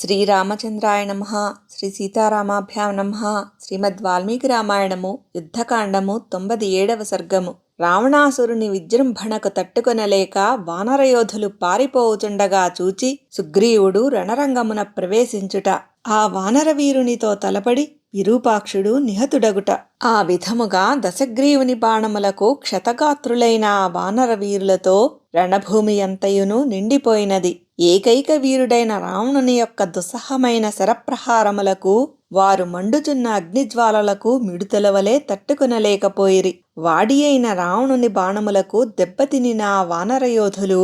శ్రీరామచంద్రాయ నమ శ్రీ సీతారామాభ్యాం నమ శ్రీమద్ వాల్మీకి రామాయణము యుద్ధకాండము తొంభై ఏడవ సర్గము. రావణాసురుని విజృంభణకు తట్టుకొనలేక వానరయోధులు పారిపోవుచుండగా చూచి సుగ్రీవుడు రణరంగమున ప్రవేశించుట. ఆ వానరవీరునితో తలపడి విరూపాక్షుడు నిహతుడగుట. ఆ విధముగా దశగ్రీవుని బాణములకు క్షతగాత్రులైన ఆ వానరవీరులతో రణభూమి అంతయును నిండిపోయినది. ఏకైక వీరుడైన రావణుని యొక్క దుస్సహమైన శరప్రహారములకు వారు మండుచున్న అగ్నిజ్వాలలకు మిడుతలవలే తట్టుకునలేకపోయిరి. వాడి అయిన రావణుని బాణములకు దెబ్బతినిన వానరయోధులు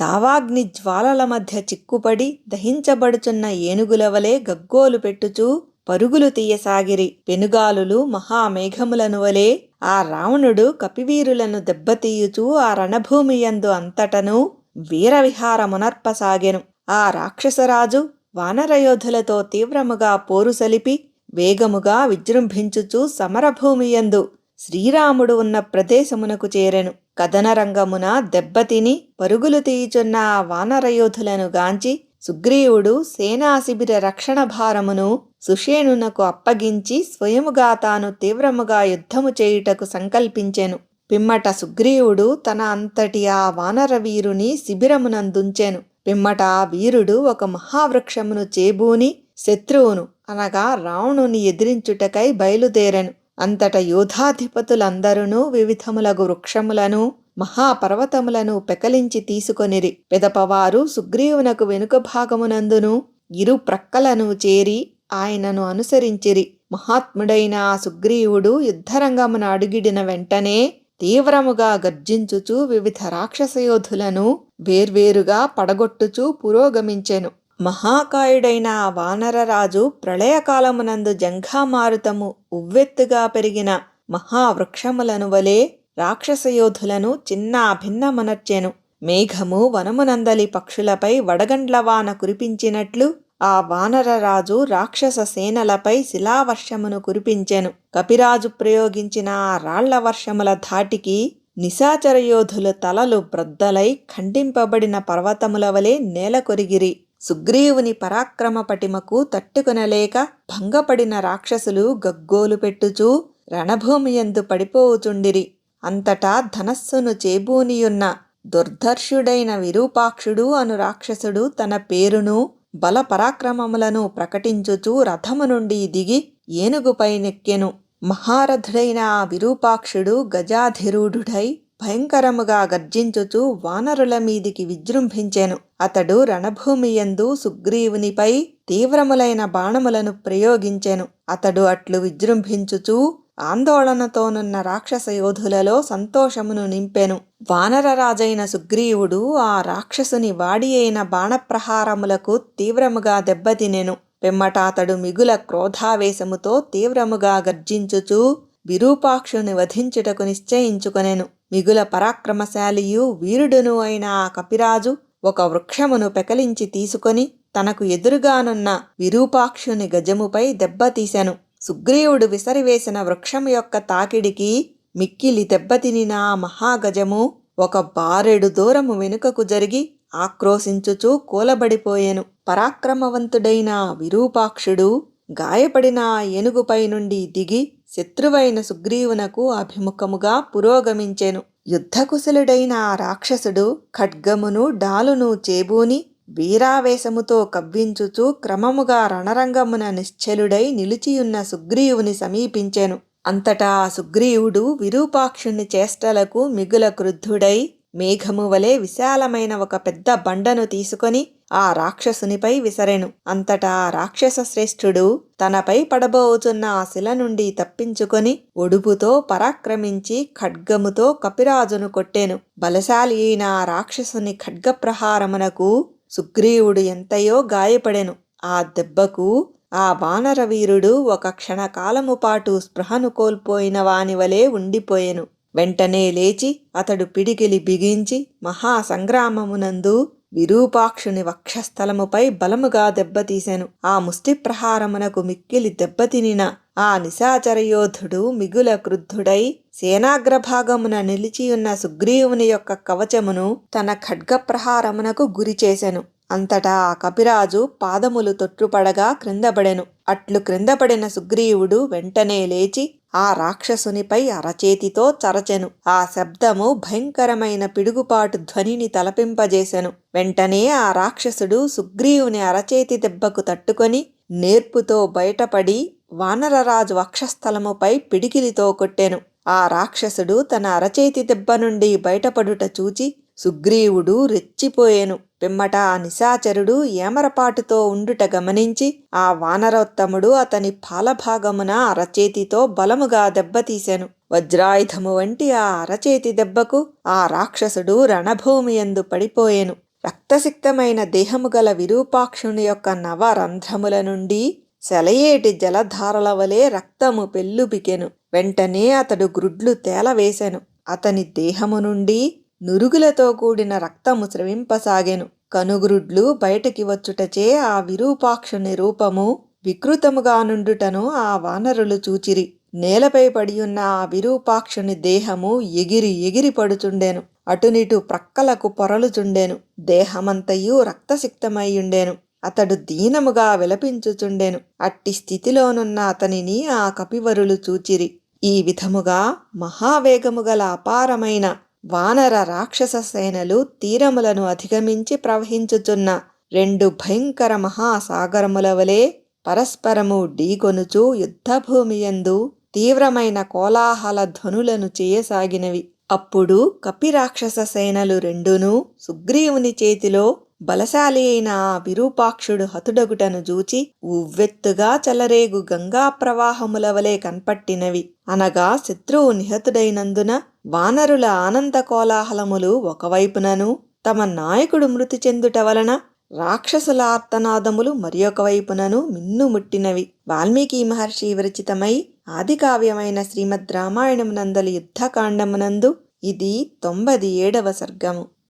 దావాగ్ని జ్వాలల మధ్య చిక్కుపడి దహించబడుచున్న ఏనుగుల వలె గగ్గోలు పెట్టుచూ పరుగులు తీయసాగిరి. పెనుగాలులు మహామేఘములను వలె ఆ రావణుడు కపివీరులను దెబ్బతీయుచూ ఆ రణభూమి యందు అంతటను వీరవిహారమునర్పసాగెను. ఆ రాక్షసరాజు వానరయోధులతో తీవ్రముగా పోరు సలిపి వేగముగా విజృంభించుచు సమరభూమియందు శ్రీరాముడు ఉన్న ప్రదేశమునకు చేరెను. కథనరంగమున దెబ్బతిని పరుగులు తీయుచున్న ఆ వానరయోధులను గాంచి సుగ్రీవుడు సేనాశిబిర రక్షణ భారమును సుషేణునకు అప్పగించి స్వయముగా తాను తీవ్రముగా యుద్ధము చేయుటకు సంకల్పించెను. పిమ్మట సుగ్రీవుడు తన అంతటి ఆ వానరవీరుని శిబిరమునందుంచెను. పిమ్మట ఆ వీరుడు ఒక మహావృక్షమును చేబూని శత్రువును అనగా రావణుని ఎదిరించుటకై బయలుదేరెను. అంతట యోధాధిపతులందరూ వివిధములగు వృక్షములను మహాపర్వతములను పెకలించి తీసుకొనిరి. పెదపవారు సుగ్రీవునకు వెనుక భాగమునందును ఇరు ప్రక్కలను చేరి ఆయనను అనుసరించిరి. మహాత్ముడైన ఆ సుగ్రీవుడు యుద్ధరంగమున అడుగిడిన వెంటనే తీవ్రముగా గర్జించుచు వివిధ రాక్షసయోధులను వేర్వేరుగా పడగొట్టుచూ పురోగమించెను. మహాకాయుడైన వానరరాజు ప్రళయకాలమునందు జంఘామారుతము ఉవ్వెత్తుగా పెరిగిన మహావృక్షములను వలె రాక్షసయోధులను చిన్న అభిన్నమనర్చెను మేఘము వనమునందలి పక్షులపై వడగండ్లవాన కురిపించినట్లు ఆ వానరరాజు రాక్షస సేనలపై శిలావర్షమును కురిపించెను. కపిరాజు ప్రయోగించిన ఆ రాళ్ళ వర్షముల ధాటికి నిశాచరయోధుల తలలు బ్రద్దలై ఖండింపబడిన పర్వతముల వలె నేలకొరిగిరి సుగ్రీవుని పరాక్రమ పటిమకు తట్టుకొనలేక భంగపడిన రాక్షసులు గగ్గోలు పెట్టుచూ రణభూమియందు పడిపోవుచుండిరి. అంతటా ధనస్సును చేబూనియున్న దుర్ధర్షుడైన విరూపాక్షుడు అను రాక్షసుడు తన పేరును బల పరాక్రమములను ప్రకటించుచూ రథము నుండి దిగి ఏనుగుపై నెక్కెను. మహారథుడైన ఆ విరూపాక్షుడు గజాధిరూఢుడై భయంకరముగా గర్జించుచు వానరుల మీదికి విజృంభించెను. అతడు రణభూమియందు సుగ్రీవునిపై తీవ్రములైన బాణములను ప్రయోగించెను. అతడు అట్లు విజృంభించుచూ ఆందోళనతోనున్న రాక్షస యోధులలో సంతోషమును నింపెను. వానరరాజైన సుగ్రీవుడు ఆ రాక్షసుని వాడి అయిన బాణప్రహారములకు తీవ్రముగా దెబ్బతినెను. పిమ్మట అతడు మిగుల క్రోధావేశముతో తీవ్రముగా గర్జించుచూ విరూపాక్షుని వధించుటకు నిశ్చయించుకొనెను. మిగుల పరాక్రమశాలియు వీరుడును అయిన ఆ కపిరాజు ఒక వృక్షమును పెకలించి తీసుకొని తనకు ఎదురుగానున్న విరూపాక్షుని గజముపై దెబ్బతీశాను సుగ్రీవుడు విసరివేసిన వృక్షం యొక్క తాకిడికి మిక్కిలి దెబ్బతినిన ఆ మహాగజము ఒక బారెడు దూరము వెనుకకు జరిగి ఆక్రోశించుచూ కూలబడిపోయెను. పరాక్రమవంతుడైన విరూపాక్షుడు గాయపడిన ఏనుగుపై నుండి దిగి శత్రువైన సుగ్రీవునకు అభిముఖముగా పురోగమించెను. యుద్ధకుశలుడైన ఆ రాక్షసుడు ఖడ్గమును డాలును చేబూని వీరావేశముతో కవ్వించుచు క్రమముగా రణరంగమున నిశ్చలుడై నిలిచియున్న సుగ్రీవుని సమీపించెను. అంతటా సుగ్రీవుడు విరూపాక్షుని చేష్టలకు మిగుల క్రుద్ధుడై మేఘము వలె విశాలమైన ఒక పెద్ద బండను తీసుకొని ఆ రాక్షసునిపై విసరెను. అంతటా రాక్షస శ్రేష్ఠుడు తనపై పడబోతున్న ఆ శిల నుండి తప్పించుకొని ఒడుపుతో పరాక్రమించి ఖడ్గముతో కపిరాజును కొట్టెను. బలశాలి అయిన రాక్షసుని ఖడ్గప్రహారమునకు సుగ్రీవుడు ఎంతయో గాయపడెను. ఆ దెబ్బకు ఆ వానరవీరుడు ఒక క్షణకాలము పాటు స్పృహను కోల్పోయిన వాని వలె ఉండిపోయెను. వెంటనే లేచి అతడు పిడికిలి బిగించి మహాసంగ్రామమునందు విరూపాక్షుని వక్షస్థలముపై బలముగా దెబ్బతీసెను. ఆ ముష్టి ప్రహారమునకు మిక్కిలి దెబ్బతినిన ఆ నిశాచరయోధుడు మిగుల క్రుద్ధుడై సేనాగ్రభాగమున నిలిచియున్న సుగ్రీవుని యొక్క కవచమును తన ఖడ్గప్రహారమునకు గురిచేసెను అంతటా ఆ కపిరాజు పాదములు తొట్టుపడగా క్రిందపడెను అట్లు క్రిందపడిన సుగ్రీవుడు వెంటనే లేచి ఆ రాక్షసునిపై అరచేతితో చరచెను. ఆ శబ్దము భయంకరమైన పిడుగుపాటు ధ్వనిని తలపింపజేసెను. వెంటనే ఆ రాక్షసుడు సుగ్రీవుని అరచేతి దెబ్బకు తట్టుకొని నేర్పుతో బయటపడి వానరరాజు వక్షస్థలముపై పిడికిలితో కొట్టెను ఆ రాక్షసుడు తన అరచేతి దెబ్బ నుండి బయటపడుట చూచి సుగ్రీవుడు రెచ్చిపోయేను. పిమ్మట ఆ నిశాచరుడు ఏమరపాటుతో ఉండుట గమనించి ఆ వానరోత్తముడు అతని పాలభాగమున అరచేతితో బలముగా దెబ్బతీశాను వజ్రాయుధము వంటి ఆ అరచేతి దెబ్బకు ఆ రాక్షసుడు రణభూమి ఎందు పడిపోయెను. రక్తసిక్తమైన దేహము గల విరూపాక్షుని యొక్క నవరంధ్రముల నుండి సెలయేటి జలధారల వలె రక్తము పెల్లుబికెను వెంటనే అతడు గ్రుడ్లు తేలవేశాను అతని దేహము నుండి నురుగులతో కూడిన రక్తము స్రవింపసాగెను. కనుగ్రుడ్లు బయటికి వచ్చుటచే ఆ విరూపాక్షుని రూపము వికృతముగా నుండుటను ఆ వానరులు చూచిరి. నేలపై పడియున్న ఆ విరూపాక్షుని దేహము ఎగిరి ఎగిరి పడుచుండెను. అటునిటు ప్రక్కలకు పొరలుచుండెను. దేహమంతయు రక్తసిక్తమయ్యుండెను అతడు దీనముగా విలపించుచుండెను. అట్టి స్థితిలోనున్న అతనిని ఆ కపివరులు చూచిరి. ఈ విధముగా మహావేగము గల అపారమైన వానర రాక్షస సేనలు తీరములను అధిగమించి ప్రవహించుచున్న రెండు భయంకర మహాసాగరముల వలె పరస్పరము ఢీకొనుచు యుద్ధభూమియందు తీవ్రమైన కోలాహల ధ్వనులను చేయసాగినవి. అప్పుడు కపిరాక్షస సేనలు రెండునూ సుగ్రీవుని చేతిలో బలశాలి అయిన ఆ విరూపాక్షుడు హతుడగుటను జూచి ఉవ్వెత్తుగా చెలరేగు గంగా ప్రవాహముల వలె కన్పట్టినవి. అనగా శత్రువు నిహతుడైనందున వానరుల ఆనంద కోలాహలములు ఒకవైపునను తమ నాయకుడు మృతి చెందుట వలన రాక్షసుల ఆర్తనాదములు మరి వైపునను మిన్నుముట్టినవి వాల్మీకి మహర్షి విరచితమై ఆదికావ్యమైన శ్రీమద్ రామాయణమునందలి యుద్ధకాండమునందు ఇది తొంభది ఏడవ సర్గము.